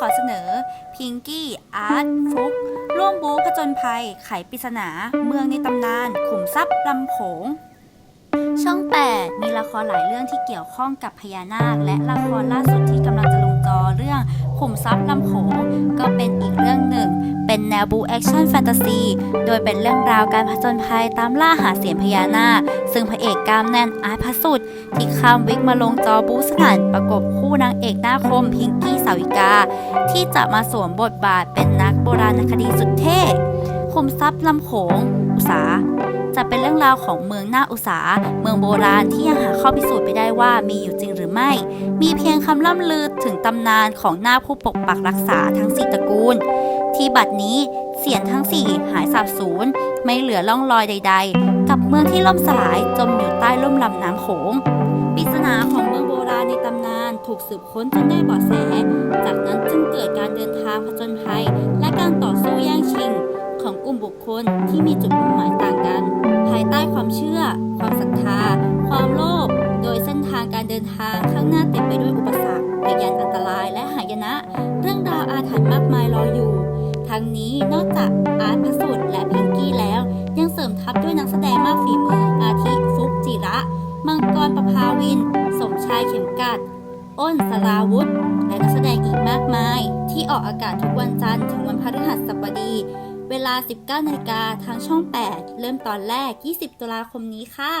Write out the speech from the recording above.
ขอเสนอ พิงกี้ อาร์ตฟุก ร่วมบู๊ผจญภัย ไขปริศนา เมืองในตำนาน ขุมทรัพย์ลำโขง ช่อง 8 มีละครหลายเรื่องที่เกี่ยวข้องกับพญานาค และละครล่าสุดที่กำลังจะลงจอเรื่องขุมทรัพย์ลำโขงก็เป็นอีกเรื่องหนึ่ง เป็นแนวบูแอคชั่นแฟนตาซี โดยเป็นเรื่องราวการผจญภัยตามล่าหาเสียงพญานาค ซึ่งพระเอกกล้ามแน่นอาร์ตพสุดที่ข้ามวิกมาลงจอบูสนั่นประกบคู่นางเอกหน้าคมพิงกี้สาวิกา ที่จะมาสวมบทบาทเป็นนักโบราณคดีสุดเท่ขุมทรัพย์ลำโขง อุษา จะเป็นเรื่องราวของเมืองหน้าอุษาเมืองโบราณที่ยังหาข้อพิสูจน์ไม่ได้ว่ามีอยู่จริงหรือไม่ มีเพียงคำล่ำลือถึงตำนานของหน้าผู้ปกปักรักษาทั้งสี่ตระกูล ที่บัดนี้เสียนทั้งสี่หายสาบสูญไม่เหลือล่องรอยใด ๆ กับเมืองที่ล่มสลายจมอยู่ใต้ล่มลำน้ำโขงปริศนาของเมืองโบราณในตำนานถูกสืบค้นจนได้เบาะแส จากนั้นจึงเกิดการเดินทางผจญภัย และการต่อสู้แย่งชิง ของกลุ่มบุคคลที่มีจุดมุ่งหมายต่าง เดินทางข้างหน้าเต็มไปด้วยอุปสรรคพยานอันตรายและหายนะ เรื่องราวอาถรรพ์มากมายรออยู่ ทั้งนี้นอกจากอาร์ตพสุดและพิงกี้แล้ว ยังเสริมทัพด้วยนักแสดงมากฝีมืออาทิฟุกจิระ มังกรประภาวิน สมชายเข็มกัด อ้นสราวุธ และนักแสดงอีกมากมาย ที่ออกอากาศทุกวันจันทร์ถึงวันพฤหัสบดี เวลา 19นาฬิกาทางช่อง 8 เริ่มตอนแรก 20 ตุลาคมนี้ค่ะ